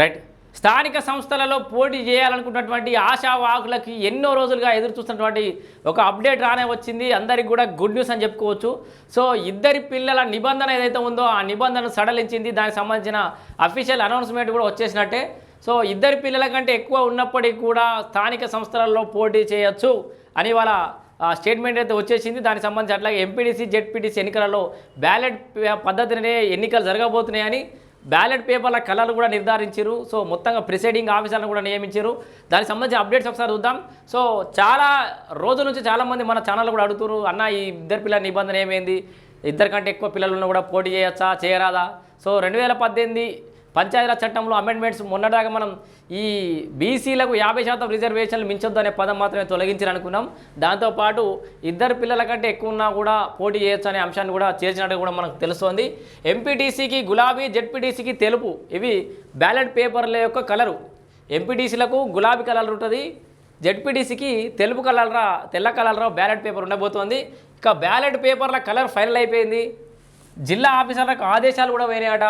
Right. స్థానిక సంస్థలలో పోటీ చేయాలనుకున్నటువంటి ఆశావాహులకి ఎన్నో రోజులుగా ఎదురు చూస్తున్నటువంటి ఒక అప్డేట్ రానే వచ్చింది. అందరికి కూడా గుడ్ న్యూస్ అని చెప్పుకోవచ్చు. సో ఇద్దరి పిల్లల నిబంధన ఏదైతే ఉందో ఆ నిబంధన సడలించింది. దానికి సంబంధించిన అఫీషియల్ అనౌన్స్మెంట్ కూడా వచ్చేసినట్టే. సో ఇద్దరి పిల్లల కంటే ఎక్కువ ఉన్నప్పటికీ కూడా స్థానిక సంస్థలలో పోటీ చేయొచ్చు అని వాళ్ళ స్టేట్మెంట్ అయితే వచ్చేసింది. దానికి సంబంధించి అట్లాగే ఎంపీడీసీ జెడ్పీటీసీ ఎన్నికలలో బ్యాలెట్ పద్ధతినే ఎన్నికలు జరగబోతున్నాయని బ్యాలెట్ పేపర్ల కలర్లు కూడా నిర్ధారించారు సో మొత్తంగా ప్రిసైడింగ్ ఆఫీసర్లను కూడా నియమించారు దానికి సంబంధించిన అప్డేట్స్ ఒకసారి చూద్దాం. సో చాలా రోజుల నుంచి చాలామంది మన ఛానల్ కూడా అడుగుతారు అన్న ఈ ఇద్దరు పిల్లల నిబంధన ఏమైంది? ఇద్దరికంటే ఎక్కువ పిల్లలు ఉన్న కూడా పోటీ చేయొచ్చా? చేయరాదా? సో రెండు వేల పద్దెనిమిది పంచాయతీరాజ్ చట్టంలో అమెండ్మెంట్స్ మొన్నటిదాకా మనం ఈ బీసీలకు యాభై శాతం రిజర్వేషన్లు మించొద్దు అనే పదం మాత్రమే తొలగించాలనుకున్నాం. దాంతోపాటు ఇద్దరు పిల్లల కంటే ఎక్కువ ఉన్నా కూడా పోటీ చేయొచ్చు అనే అంశాన్ని కూడా చేర్చినట్టు కూడా మనకు తెలుస్తోంది. ఎంపీటీసీకి గులాబీ జెడ్పీటీసీకి తెలుపు. ఇవి బ్యాలెట్ పేపర్ల యొక్క కలరు. ఎంపీటీసీలకు గులాబీ కలర్ ఉంటుంది. జెడ్పీటీసీకి తెలుపు కలర్రా తెల్ల కలర్రా బ్యాలెట్ పేపర్ ఉండబోతోంది. ఇక బ్యాలెట్ పేపర్ల కలర్ ఫైనల్ అయిపోయింది. జిల్లా ఆఫీసర్లకు ఆదేశాలు కూడా పోయినాయట.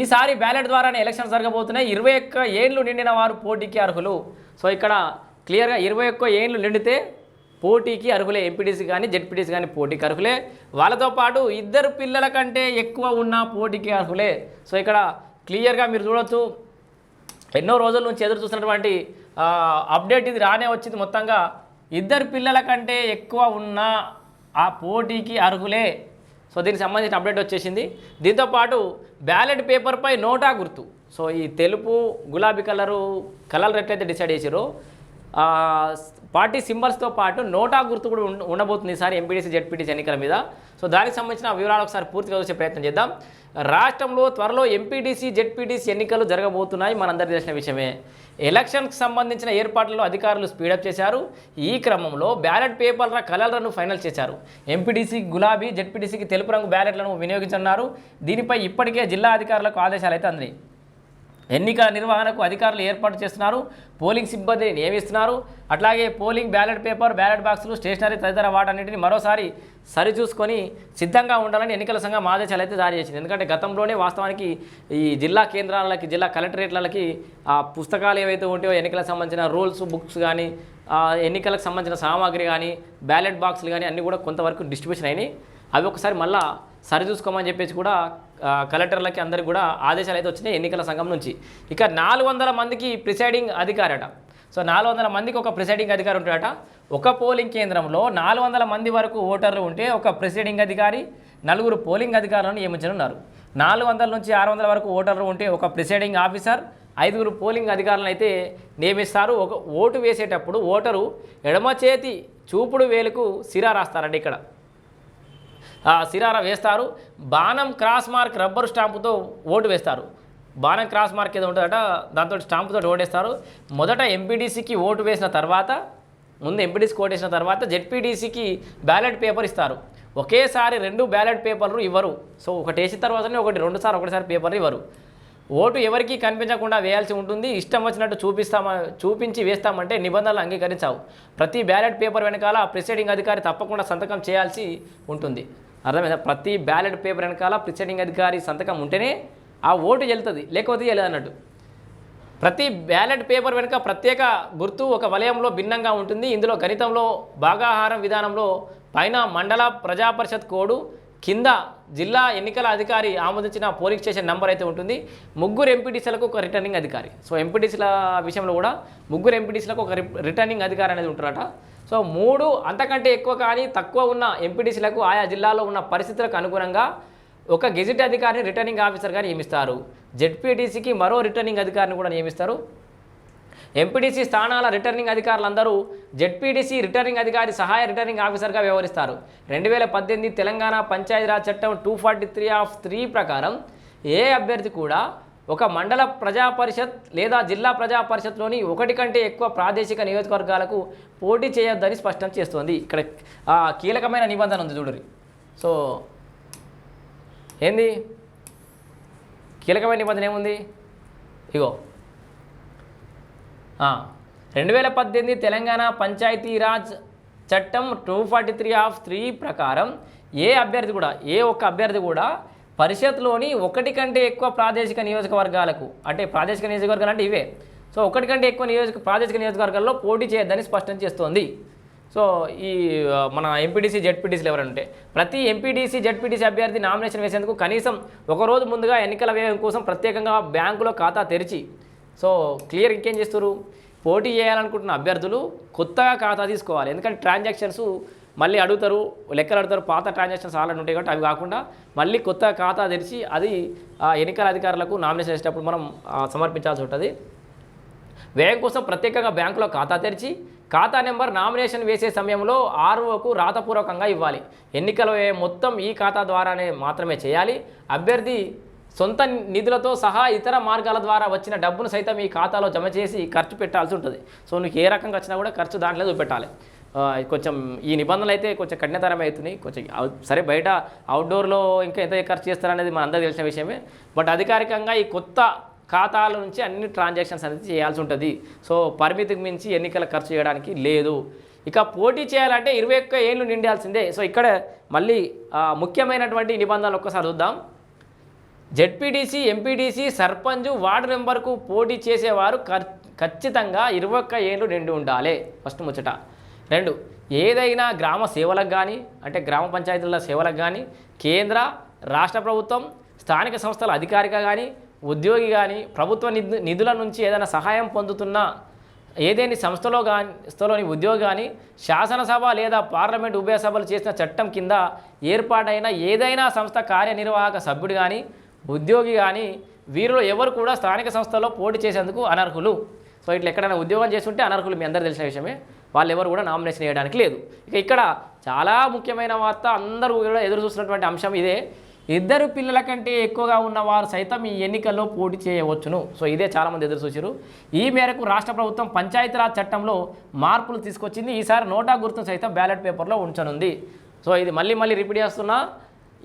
ఈసారి బ్యాలెట్ ద్వారానే ఎలక్షన్ జరగబోతున్నాయి. ఇరవై ఒక్క ఏండ్లు నిండిన వారు పోటీకి అర్హులు. సో ఇక్కడ క్లియర్గా ఇరవై ఒక్క ఏండ్లు నిండితే పోటీకి అర్హులే ఎంపీటీసీ కానీ జెడ్పీటీసీ కానీ పోటీకి అర్హులే. వాళ్ళతో పాటు ఇద్దరు పిల్లల కంటే ఎక్కువ ఉన్న పోటీకి అర్హులే. సో ఇక్కడ క్లియర్గా మీరు చూడొచ్చు. ఎన్నో రోజుల నుంచి ఎదురు చూసినటువంటి అప్డేట్ ఇది రానే వచ్చింది మొత్తంగా. ఇద్దరు పిల్లల కంటే ఎక్కువ ఉన్న ఆ పోటీకి అర్హులే. సో దీనికి సంబంధించిన అప్డేట్ వచ్చేసింది. దీంతోపాటు బ్యాలెట్ పేపర్పై నోటా గుర్తు. సో ఈ తెలుపు గులాబీ కలరు కలర్ ఎట్లయితే డిసైడ్ చేసారో పార్టీ సింబల్స్తో పాటు నోటా గుర్తు కూడా ఉండబోతుంది ఈసారి ఎంపీడీసీ జెడ్పీటీసీ ఎన్నికల మీద. సో దానికి సంబంధించిన వివరాలు ఒకసారి పూర్తిగా చూసే ప్రయత్నం చేద్దాం. రాష్ట్రంలో త్వరలో ఎంపీడీసీ జెడ్పీటీసీ ఎన్నికలు జరగబోతున్నాయి మనందరికీ తెలిసిన విషయమే. ఎలక్షన్కి సంబంధించిన ఏర్పాట్లలో అధికారులు స్పీడప్ చేశారు. ఈ క్రమంలో బ్యాలెట్ పేపర్ల కలర్లను ఫైనల్ చేశారు. ఎంపీడీసీ గులాబీ జెడ్పీటీసీకి తెలుపు రంగు బ్యాలెట్లను వినియోగించనున్నారు. దీనిపై ఇప్పటికే జిల్లా అధికారులకు ఆదేశాలు అయితే అందినాయి. ఎన్నికల నిర్వహణకు అధికారులు ఏర్పాటు చేస్తున్నారు. పోలింగ్ సిబ్బందిని నియమిస్తున్నారు. అట్లాగే పోలింగ్ బ్యాలెట్ పేపర్ బ్యాలెట్ బాక్సులు స్టేషనరీ తదితర వాటన్నిటిని మరోసారి సరిచూసుకొని సిద్ధంగా ఉండాలని ఎన్నికల సంఘం ఆదేశాలు అయితే జారీ చేసింది. ఎందుకంటే గతంలోనే వాస్తవానికి ఈ జిల్లా కేంద్రాలకి జిల్లా కలెక్టరేట్లకి ఆ పుస్తకాలు ఏవైతే ఉంటాయో ఎన్నికలకు సంబంధించిన రూల్స్ బుక్స్ కానీ ఎన్నికలకు సంబంధించిన సామాగ్రి కానీ బ్యాలెట్ బాక్సులు కానీ అన్నీ కూడా కొంతవరకు డిస్ట్రిబ్యూషన్ అయినాయి. అవి ఒకసారి మళ్ళీ సరిచూసుకోమని చెప్పేసి కూడా కలెక్టర్లకి అందరికి కూడా ఆదేశాలు అయితే వచ్చినాయి ఎన్నికల సంఘం నుంచి. ఇక నాలుగు వందల మందికి ప్రిసైడింగ్ అధికారట. సో నాలుగు వందల మందికి ఒక ప్రిసైడింగ్ అధికారి ఉంటాడట. ఒక పోలింగ్ కేంద్రంలో నాలుగు వందల మంది వరకు ఓటర్లు ఉంటే ఒక ప్రిసైడింగ్ అధికారి నలుగురు పోలింగ్ అధికారులను నియమించనున్నారు. నాలుగు వందల నుంచి ఆరు వందల వరకు ఓటర్లు ఉంటే ఒక ప్రిసైడింగ్ ఆఫీసర్ ఐదుగురు పోలింగ్ అధికారులను అయితే నియమిస్తారు. ఒక ఓటు వేసేటప్పుడు ఓటరు ఎడమ చేతి చూపుడు వేలుకు సిరా రాస్తారండి ఇక్కడ. సిరార వేస్తారు. బాణం క్రాస్ మార్క్ రబ్బర్ స్టాంపుతో ఓటు వేస్తారు. బాణం క్రాస్ మార్క్ ఏదో ఉంటుందట దాంతో స్టాంపుతో ఓటేస్తారు. మొదట ఎంపీడీసీకి ఓటు వేసిన తర్వాత ముందు ఎంపీడీసీకి ఓటు వేసిన తర్వాత జెడ్పీడీసీకి బ్యాలెట్ పేపర్ ఇస్తారు. ఒకేసారి రెండు బ్యాలెట్ పేపర్లు ఇవ్వరు. సో ఒకటి వేసిన తర్వాతనే ఒకటి రెండుసార్లు ఒకటిసారి పేపర్లు ఇవ్వరు. ఓటు ఎవరికీ కనిపించకుండా వేయాల్సి ఉంటుంది. ఇష్టం వచ్చినట్టు చూపిస్తామా చూపించి వేస్తామంటే నిబంధనలు అంగీకరించావు. ప్రతి బ్యాలెట్ పేపర్ వెనకాల ప్రిసైడింగ్ అధికారి తప్పకుండా సంతకం చేయాల్సి ఉంటుంది. అర్థమైందా? ప్రతి బ్యాలెట్ పేపర్ వెనకాల ప్రిసైడింగ్ అధికారి సంతకం ఉంటేనే ఆ ఓటు వెళ్తుంది లేకపోతే వెళ్ళదు అన్నట్టు. ప్రతి బ్యాలెట్ పేపర్ వెనుక ప్రత్యేక గుర్తు ఒక వలయంలో భిన్నంగా ఉంటుంది. ఇందులో గణితంలో భాగాహారం విధానంలో పైన మండల ప్రజా పరిషత్ కోడు కింద జిల్లా ఎన్నికల అధికారి ఆమోదించిన పోలింగ్ స్టేషన్ నెంబర్ అయితే ఉంటుంది. ముగ్గురు ఎంపీటీసీలకు ఒక రిటర్నింగ్ అధికారి. సో ఎంపీటీసీల విషయంలో కూడా ముగ్గురు ఎంపీటీసీలకు ఒక రి- రిటర్నింగ్ అధికారి అనేది ఉంటారట. సో మూడు అంతకంటే ఎక్కువ కానీ తక్కువ ఉన్న ఎంపీటీసీలకు ఆయా జిల్లాలో ఉన్న పరిస్థితులకు అనుగుణంగా ఒక గెజిట్ అధికారిని రిటర్నింగ్ ఆఫీసర్గా నియమిస్తారు. జెడ్పీటీసీకి మరో రిటర్నింగ్ అధికారిని కూడా నియమిస్తారు. ఎంపీటీసీ స్థానాల రిటర్నింగ్ అధికారులందరూ జెడ్పీటీసీ రిటర్నింగ్ అధికారి సహాయ రిటర్నింగ్ ఆఫీసర్గా వ్యవహరిస్తారు. రెండు వేల పద్దెనిమిది తెలంగాణ పంచాయతీరాజ్ చట్టం two forty three of three ప్రకారం ఏ అభ్యర్థి కూడా ఒక మండల ప్రజా పరిషత్ లేదా జిల్లా ప్రజా పరిషత్లోని ఒకటి కంటే ఎక్కువ ప్రాదేశిక నియోజకవర్గాలకు పోటీ చేయొద్దని స్పష్టం చేస్తోంది. ఇక్కడ కీలకమైన నిబంధన ఉంది చూడరి సో ఏంది? కీలకమైన నిబంధన ఏముంది? ఇగో. రెండు వేల పద్దెనిమిది తెలంగాణ పంచాయతీరాజ్ చట్టం two forty three of three ప్రకారం ఏ అభ్యర్థి కూడా ఏ ఒక్క అభ్యర్థి కూడా పరిషత్లోని ఒకటి కంటే ఎక్కువ ప్రాదేశిక నియోజకవర్గాలకు అంటే ప్రాదేశిక నియోజకవర్గాలు అంటే ఇవే. సో ఒకటి కంటే ఎక్కువ నియోజక ప్రాదేశిక నియోజకవర్గాల్లో పోటీ చేయొద్దని స్పష్టం చేస్తోంది. సో ఈ మన ఎంపీడీసీ జెడ్పీటీసీలు ఎవరైనా ఉంటే ప్రతి ఎంపీడీసీ జెడ్పీటీసీ అభ్యర్థి నామినేషన్ వేసేందుకు కనీసం ఒక రోజు ముందుగా ఎన్నికల వ్యయం కోసం ప్రత్యేకంగా బ్యాంకులో ఖాతా తెరిచి సో క్లియర్ ఇంకేం చేస్తారు పోటీ చేయాలనుకుంటున్న అభ్యర్థులు కొత్తగా ఖాతా తీసుకోవాలి. ఎందుకంటే ట్రాన్సాక్షన్స్ మళ్ళీ అడుగుతారు లెక్కలు అడుగుతారు పాత ట్రాన్సాక్షన్స్ ఆల్రెడీ ఉంటాయి కాబట్టి అవి కాకుండా మళ్ళీ కొత్త ఖాతా తెరిచి అది ఆ, ఎన్నికల అధికారులకు నామినేషన్ చేసేటప్పుడు మనం సమర్పించాల్సి ఉంటుంది. వ్యయం కోసం ప్రత్యేకంగా బ్యాంకులో ఖాతా తెరిచి ఖాతా నెంబర్ నామినేషన్ వేసే సమయంలో ఆర్ఓకు రాతపూర్వకంగా ఇవ్వాలి. ఎన్నికల మొత్తం ఈ ఖాతా ద్వారానే మాత్రమే చేయాలి. అభ్యర్థి సొంత నిధులతో సహా ఇతర మార్గాల ద్వారా వచ్చిన డబ్బును సైతం ఈ ఖాతాలో జమ చేసి ఖర్చు పెట్టాల్సి ఉంటుంది. సో నీకు ఏ రకంగా వచ్చినా కూడా ఖర్చు దాంట్లో చూపెట్టాలి కొంచెం ఈ నిబంధనలు అయితే కొంచెం కఠినతరం అవుతున్నాయి కొంచెం సరే బయట అవుట్డోర్లో ఇంకా ఎంత ఖర్చు చేస్తారనేది మన అందరూ తెలిసిన విషయమే. బట్ అధికారికంగా ఈ కొత్త ఖాతాల నుంచి అన్ని ట్రాన్సాక్షన్స్ అనేది చేయాల్సి ఉంటుంది. సో పరిమితికి మించి ఎన్నికల ఖర్చు చేయడానికి లేదు. ఇక పోటీ చేయాలంటే ఇరవై ఒక్క ఏళ్ళు నిండాల్సిందే. సో ఇక్కడ మళ్ళీ ముఖ్యమైనటువంటి నిబంధనలు ఒక్కసారి చూద్దాం. జెడ్పీటీసీ ఎంపీటీసీ సర్పంచ్ వార్డు మెంబర్కు పోటీ చేసేవారు ఖర్- ఖచ్చితంగా ఇరవై ఒక్క ఏళ్ళు నిండి ఉండాలి. ఫస్ట్ ముచ్చట. రెండు ఏదైనా గ్రామ సేవలకు కానీ అంటే గ్రామ పంచాయతీల సేవలకు కానీ కేంద్ర రాష్ట్ర ప్రభుత్వం స్థానిక సంస్థల అధికారిక కానీ ఉద్యోగి కానీ ప్రభుత్వ నిధు నిధుల నుంచి ఏదైనా సహాయం పొందుతున్న ఏదేని సంస్థలో కానీ సంస్థలోని ఉద్యోగి కానీ శాసనసభ లేదా పార్లమెంట్ ఉభయ సభలు చేసిన చట్టం కింద ఏర్పాటైన ఏదైనా సంస్థ కార్యనిర్వాహక సభ్యుడు కానీ ఉద్యోగి కానీ వీరిలో ఎవరు కూడా స్థానిక సంస్థలో పోటీ చేసేందుకు అనర్హులు. సో ఇట్లా ఎక్కడైనా ఉద్యోగం చేస్తుంటే అనర్హులు మీ అందరూ తెలిసిన విషయమే. వాళ్ళు ఎవరు కూడా నామినేషన్ వేయడానికి లేదు. ఇక ఇక్కడ చాలా ముఖ్యమైన వార్త అందరూ కూడా ఎదురు చూస్తున్నటువంటి అంశం ఇదే. ఇద్దరు పిల్లల కంటే ఎక్కువగా ఉన్నవారు సైతం ఈ ఎన్నికల్లో పోటీ చేయవచ్చును. సో ఇదే చాలామంది ఎదురు చూసారు ఈ మేరకు రాష్ట్ర ప్రభుత్వం పంచాయతీరాజ్ చట్టంలో మార్పులు తీసుకొచ్చింది. ఈసారి నోటా గుర్తు సైతం బ్యాలెట్ పేపర్లో ఉంచనుంది. సో ఇది మళ్ళీ మళ్ళీ రిపీట్ చేస్తున్నా.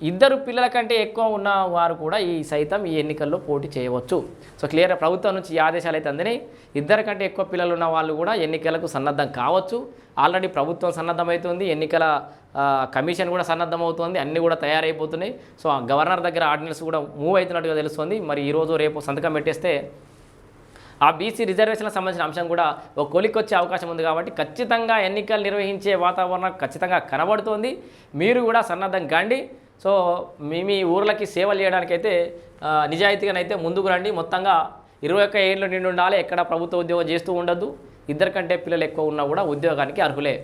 ఇద్దరు పిల్లల కంటే ఎక్కువ ఉన్న వారు కూడా ఈ సైతం ఈ ఎన్నికల్లో పోటీ చేయవచ్చు. సో క్లియర్ ప్రభుత్వం నుంచి ఈ ఆదేశాలు అయితే అందినాయి. ఇద్దరు కంటే ఎక్కువ పిల్లలు ఉన్న వాళ్ళు కూడా ఎన్నికలకు సన్నద్ధం కావచ్చు. ఆల్రెడీ ప్రభుత్వం సన్నద్ధమవుతుంది ఎన్నికల కమిషన్ కూడా సన్నద్ధమవుతుంది అన్నీ కూడా తయారైపోతున్నాయి. సో ఆ గవర్నర్ దగ్గర ఆర్డినెన్స్ కూడా మూవ్ అవుతున్నట్టుగా తెలుస్తుంది. మరి ఈరోజు రేపు సంతకం పెట్టేస్తే ఆ బీసీ రిజర్వేషన్లకు సంబంధించిన అంశం కూడా ఒక కొలికొచ్చే వచ్చే అవకాశం ఉంది కాబట్టి ఖచ్చితంగా ఎన్నికలు నిర్వహించే వాతావరణం ఖచ్చితంగా కనబడుతోంది. మీరు కూడా సన్నద్ధం కాండి. సో మీ మీ ఊర్లకి సేవలు చేయడానికైతే నిజాయితీగానైతే ముందుకు రండి. మొత్తంగా ఇరవై ఒక్క ఏళ్ళు నిండి ఉండాలి ఎక్కడ ప్రభుత్వ ఉద్యోగం చేస్తూ ఉండొద్దు. ఇద్దరికంటే పిల్లలు ఎక్కువ ఉన్నా కూడా ఉద్యోగానికి అర్హులే.